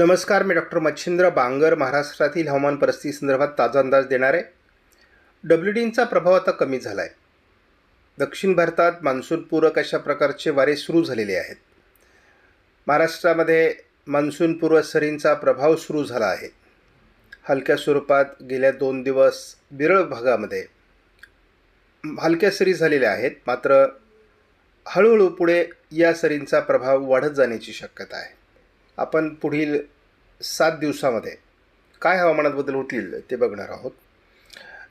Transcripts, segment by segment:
नमस्कार मी डॉक्टर मच्छिंद्र बांगर महाराष्ट्रातील हवामान परिस्थिती संदर्भात ताजा अंदाज देणार. आहे डब्ल्यू डींचा प्रभाव आता कमी झाला आहे दक्षिण भारतात मान्सूनपूरक अशा प्रकारचे वारे सुरू झालेले आहेत. महाराष्ट्रामध्ये मान्सूनपूर्व सरींचा प्रभाव सुरू झाला आहे. हलक्या स्वरूपात गेल्या दोन दिवस विरळ भागामध्ये हलक्या सरी झालेल्या आहेत मात्र हळूहळू पुढे या सरींचा प्रभाव वाढत जाण्याची शक्यता आहे. आपण पुढील सात दिवसामध्ये काय हवामानात बदल होतील ते बघणार आहोत.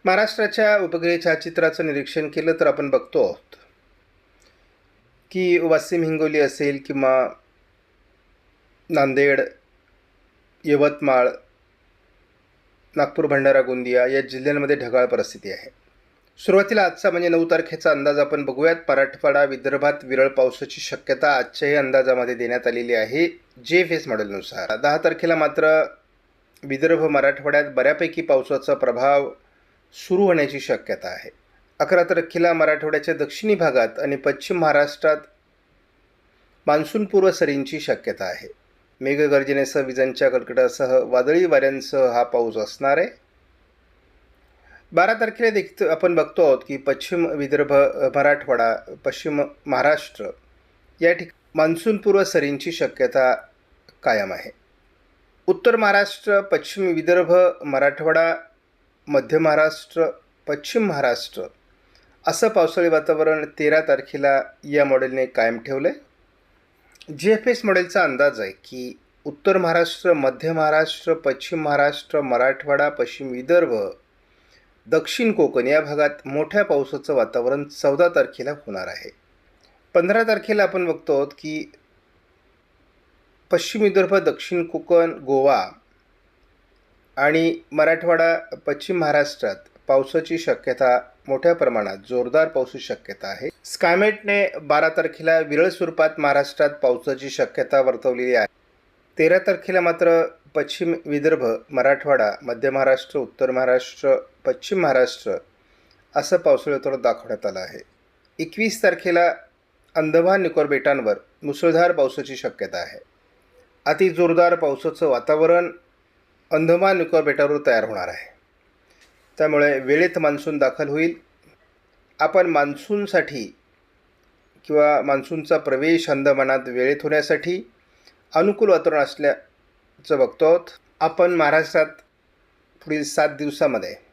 महाराष्ट्राच्या उपग्रह छायाचित्राचं निरीक्षण केलं तर आपण बघतो आहोत की वासिम हिंगोली असेल किंवा नांदेड यवतमाळ नागपूर भंडारा गोंदिया या जिल्ह्यांमध्ये ढगाळ परिस्थिती आहे. सुरुवातीला आजचा म्हणजे नऊ तारखेचा अंदाज आपण बघूयात. मराठवाडा विदर्भात विरळ पावसाची शक्यता आजच्याही अंदाजामध्ये देण्यात आलेली आहे. जे फेस मॉडेलनुसार दहा तारखेला मात्र विदर्भ मराठवाड्यात बऱ्यापैकी पावसाचा प्रभाव सुरू होण्याची शक्यता आहे. अकरा तारखेला मराठवाड्याच्या दक्षिणी भागात आणि पश्चिम महाराष्ट्रात मान्सूनपूर्व सरींची शक्यता आहे. मेघगर्जनेसह विजांच्या कडकडासह वादळी वाऱ्यांसह हा पाऊस असणार आहे. बारा तारखेला देखील आपण बघतो आहोत की पश्चिम विदर्भ मराठवाडा पश्चिम महाराष्ट्र या ठिक मान्सूनपूर्व सरींची शक्यता कायम आहे. उत्तर महाराष्ट्र पश्चिम विदर्भ मराठवाडा मध्य महाराष्ट्र पश्चिम महाराष्ट्र असं पावसाळी वातावरण तेरा तारखेला या मॉडेलने कायम ठेवलं आहे जी एफ एस मॉडेलचा अंदाज आहे की उत्तर महाराष्ट्र मध्य महाराष्ट्र पश्चिम महाराष्ट्र मराठवाडा पश्चिम विदर्भ दक्षिण कोकण या भागात मोठ्या पावसाचं वातावरण चौदा तारखेला होणार आहे. पंधरा तारखेला आपण बघतो आहोत की पश्चिम विदर्भ दक्षिण कोकण गोवा आणि मराठवाडा पश्चिम महाराष्ट्रात पावसाची शक्यता मोठ्या प्रमाणात जोरदार पावसाची शक्यता आहे. स्कायमेटने बारा तारखेला विरळ स्वरूपात महाराष्ट्रात पावसाची शक्यता वर्तवलेली आहे. तेरा तारखेला मात्र पश्चिम विदर्भ मराठवाडा मध्य महाराष्ट्र उत्तर महाराष्ट्र पश्चिम महाराष्ट्र असं पावसाळी वातावरण दाखवण्यात आलं आहे. एकवीस तारखेला अंदमान निकोर बेटांवर मुसळधार पावसाची शक्यता आहे. अति जोरदार पावसाचं वातावरण अंदमान निकोर बेटावर तयार होणार आहे. त्यामुळे वेळेत मान्सून दाखल होईल. आपण मान्सूनसाठी किंवा मान्सूनचा प्रवेश अंदमानात वेळेत होण्यासाठी अनुकूल वातावरण असल्याचं बघतो आहोत. आपण महाराष्ट्रात पुढील सात दिवसामध्ये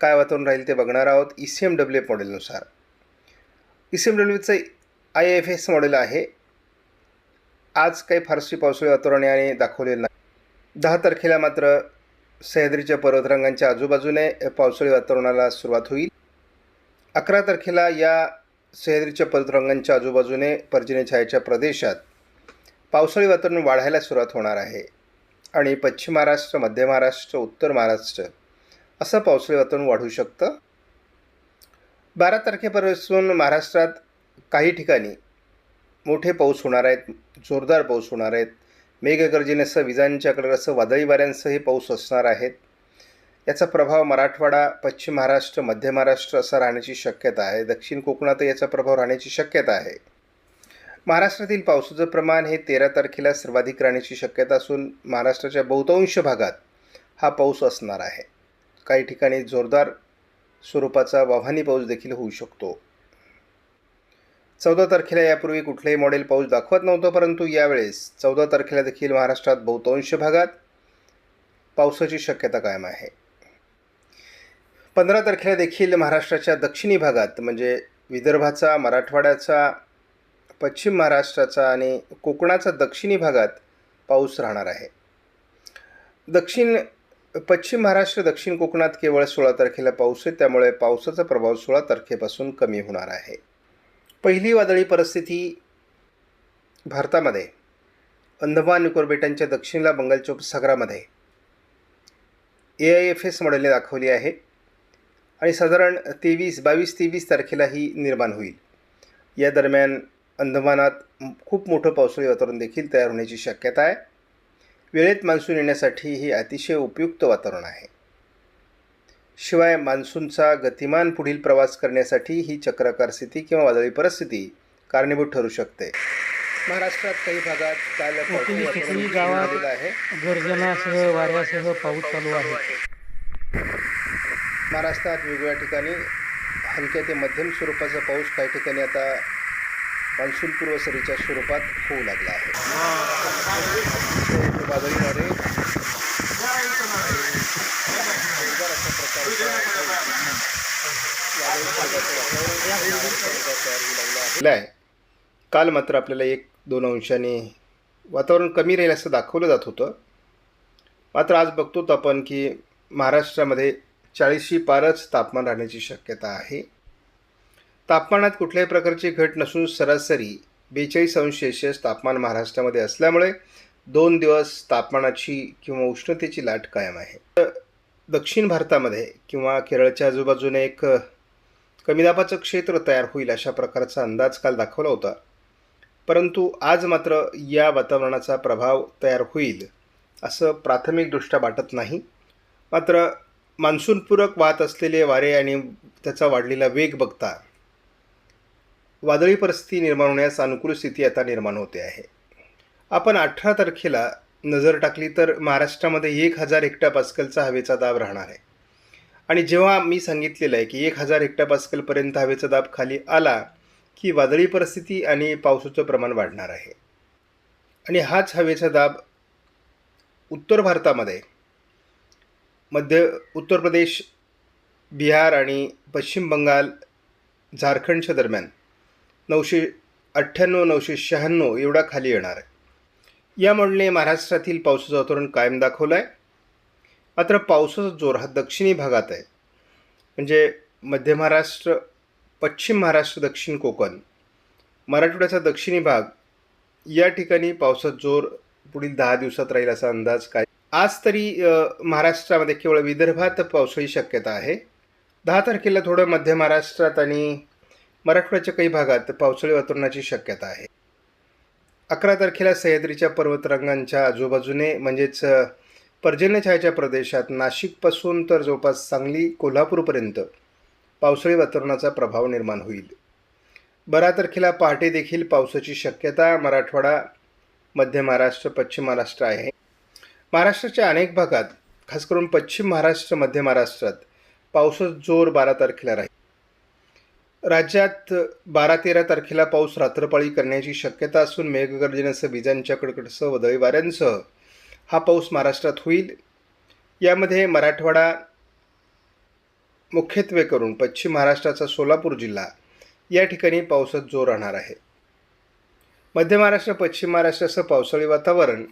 काय वातावरण राहील ते बघणार आहोत E C M W F मॉडेलनुसार E C M डब्ल्यूचं आय एफ एस मॉडेल आहे. आज काही फारशी पावसाळी वातावरण याने दाखवलेलं नाही. दहा तारखेला मात्र सह्याद्रीच्या पर्वतरांगांच्या आजूबाजूने पावसाळी वातावरणाला सुरुवात होईल. अकरा तारखेला या सह्याद्रीच्या पर्वतरांगांच्या आजूबाजूने पर्जन्य छायाच्या प्रदेशात पावसाळी वातावरण वाढायला सुरुवात होणार आहे. आणि पश्चिम महाराष्ट्र मध्य महाराष्ट्र उत्तर महाराष्ट्र असं पावसाळी वातावरण वाढू शकतं? बारा तारखेपासून महाराष्ट्रात काही ठिकाणी मोठे पाऊस होणार आहेत जोरदार पाऊस होणार आहेत. मेघगर्जनेसह विजांच्याकडे असं वादळी वाऱ्यांसह हे पाऊस असणार आहेत. याचा प्रभाव मराठवाडा पश्चिम महाराष्ट्र मध्य महाराष्ट्र असा राहण्याची शक्यता आहे. दक्षिण कोकणातही याचा प्रभाव राहण्याची शक्यता आहे. महाराष्ट्रातील पावसाचं प्रमाण हे तेरा तारखेला सर्वाधिक राहण्याची शक्यता असून महाराष्ट्राच्या बहुतांश भागात हा पाऊस असणार आहे. काही ठिकाणी जोरदार स्वरूपाचा वाहनी पाऊस देखील होऊ शकतो. चौदा तारखेला यापूर्वी कुठलेही मॉडेल पाऊस दाखवत नव्हतं परंतु यावेळेस चौदा तारखेला देखील महाराष्ट्रात बहुतांश भागात पावसाची शक्यता कायम आहे. पंधरा तारखेला देखील महाराष्ट्राच्या दक्षिणी भागात म्हणजे विदर्भाचा मराठवाड्याचा पश्चिम महाराष्ट्राचा आणि कोकणाचा दक्षिणी भागात पाऊस राहणार आहे. दक्षिण पश्चिम महाराष्ट्र दक्षिण कोकणात केवळ सोळा तारखेला पाऊस आहे. त्यामुळे पावसाचा प्रभाव सोळा तारखेपासून कमी होणार आहे. पहिली वादळी परिस्थिती भारतामध्ये अंदमान निकोर बेटांच्या दक्षिणला बंगालच्या उपसागरामध्ये ए आय एफ एस मॉडेलने दाखवली आहे. आणि साधारण तेवीस बावीस तेवीस तारखेला ही निर्माण होईल. या दरम्यान अंदमानात खूप मोठं पावसाळी वातावरण देखील तयार होण्याची शक्यता आहे. वेळेत मान्सून येण्यासाठी हे अतिशय उपयुक्त वातावरण आहे. शिवाय मान्सूनचा गतिमान पुढील प्रवास करण्यासाठी ही चक्राकार स्थिती किंवा वादळी परिस्थिती कारणीभूत ठरू शकते. महाराष्ट्रात काही भागात काल गावात आहे. गर्जनासह वाऱ्यासह पाऊस चालू आहे. महाराष्ट्रात वेगवेगळ्या ठिकाणी हलक्या ते मध्यम स्वरूपाचा पाऊस काही ठिकाणी आता मान्सूनपूर्व सरीच्या स्वरूपात होऊ लागला आहे. अशा आहे. काल मात्र आपल्याला एक दोन अंशाने वातावरण कमी राहील असं दाखवलं जात होतं. मात्र आज बघतोत आपण की महाराष्ट्रामध्ये चाळीसशी पारच तापमान राहण्याची शक्यता आहे. तापमानात कुठल्याही प्रकारची घट नसून सरासरी बेचाळीस अंश सेल्शियस तापमान महाराष्ट्रामध्ये असल्यामुळे दोन दिवस तापमानाची किंवा उष्णतेची लाट कायम आहे. तर दक्षिण भारतामध्ये किंवा केरळच्या आजूबाजूने एक कमी दाबाचं क्षेत्र तयार होईल अशा प्रकारचा अंदाज काल दाखवला होता. परंतु आज मात्र या वातावरणाचा प्रभाव तयार होईल असं प्राथमिकदृष्ट्या वाटत नाही. मात्र मान्सूनपूरक वाहत असलेले वारे आणि त्याचा वाढलेला वेग बघता वादळी परिस्थिती निर्माण होण्यास अनुकूल स्थिती आता निर्माण होते आहे. आपण अठरा तारखेला नजर टाकली तर महाराष्ट्रामध्ये एक हजार हेक्टापास्कलचा हवेचा दाब राहणार आहे. आणि जेव्हा मी सांगितलेलं आहे की एक हजार हेक्टापास्कलपर्यंत हवेचा दाब खाली आला की वादळी परिस्थिती आणि पावसाचं प्रमाण वाढणार आहे. आणि हाच हवेचा दाब उत्तर भारतामध्ये मध्य उत्तर प्रदेश बिहार आणि पश्चिम बंगाल झारखंडच्या दरम्यान नऊशे अठ्ठ्याण्णव नऊशे शहाण्णव एवढा खाली येणार आहे. या मॉडेलने महाराष्ट्रातील पावसाचं वातावरण कायम दाखवलं आहे मात्र पावसाचा जोर हा दक्षिणी भागात आहे. म्हणजे मध्य महाराष्ट्र पश्चिम महाराष्ट्र दक्षिण कोकण मराठवाड्याचा दक्षिणी भाग या ठिकाणी पावसाचा जोर पुढील दहा दिवसात राहील असा अंदाज काय? आज तरी महाराष्ट्रामध्ये केवळ विदर्भात पावसाची शक्यता आहे. दहा तारखेला थोडं मध्य महाराष्ट्रात आणि मराठवाड्याच्या काही भागात पावसाळी वातावरणाची शक्यता आहे. अकरा तारखेला सह्याद्रीच्या पर्वतरांगांच्या आजूबाजूने म्हणजेच पर्जन्यछायाच्या प्रदेशात नाशिकपासून तर जवळपास सांगली कोल्हापूरपर्यंत पावसाळी वातावरणाचा प्रभाव निर्माण होईल. बारा तारखेला पहाटे देखील पावसाची शक्यता मराठवाडा मध्य महाराष्ट्र पश्चिम महाराष्ट्र आहे. महाराष्ट्राच्या अनेक भागात खास करून पश्चिम महाराष्ट्र मध्य महाराष्ट्रात पावसाचा जोर बारा तारखेला राहील. राज्यात बारा तेरा तारखेला पाऊस रात्रपाळी करण्याची शक्यता असून मेघगर्जनेसह विजांच्या कडकडसह वदळी वाऱ्यांसह हा पाऊस महाराष्ट्रात होईल. यामध्ये मराठवाडा मुख्यत्वे करून पश्चिम महाराष्ट्राचा सोलापूर जिल्हा या ठिकाणी पावसात जोर राहणार आहे. मध्य महाराष्ट्र पश्चिम महाराष्ट्रासह पावसाळी वातावरण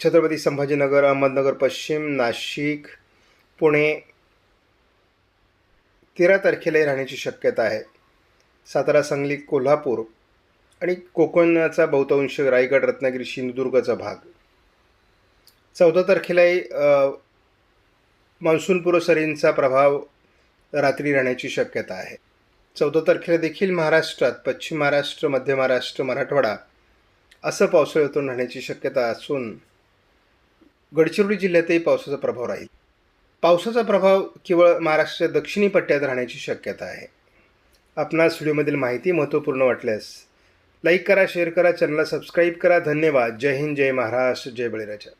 छत्रपती संभाजीनगर अहमदनगर पश्चिम नाशिक पुणे तेरा तारखेलाही राहण्याची शक्यता आहे. सातारा सांगली कोल्हापूर आणि कोकणाचा बहुतांश रायगड रत्नागिरी सिंधुदुर्गचा भाग. चौदा तारखेलाही मान्सूनपूर्व सरींचा प्रभाव रात्री राहण्याची शक्यता आहे. चौदा तारखेला देखील महाराष्ट्रात पश्चिम महाराष्ट्र मध्य महाराष्ट्र मराठवाडा असं पावसाळ्यातून राहण्याची शक्यता असून गडचिरोली जिल्ह्यातही पावसाचा प्रभाव राहील. पावसाचा प्रभाव केवळ महाराष्ट्राच्या दक्षिणी पट्ट्यात राहण्याची शक्यता आहे. आपणास व्हिडिओमधील माहिती महत्त्वपूर्ण वाटल्यास लाईक करा शेअर करा चॅनलला सबस्क्राईब करा. धन्यवाद. जय हिंद जय महाराष्ट्र जय बळीराजा.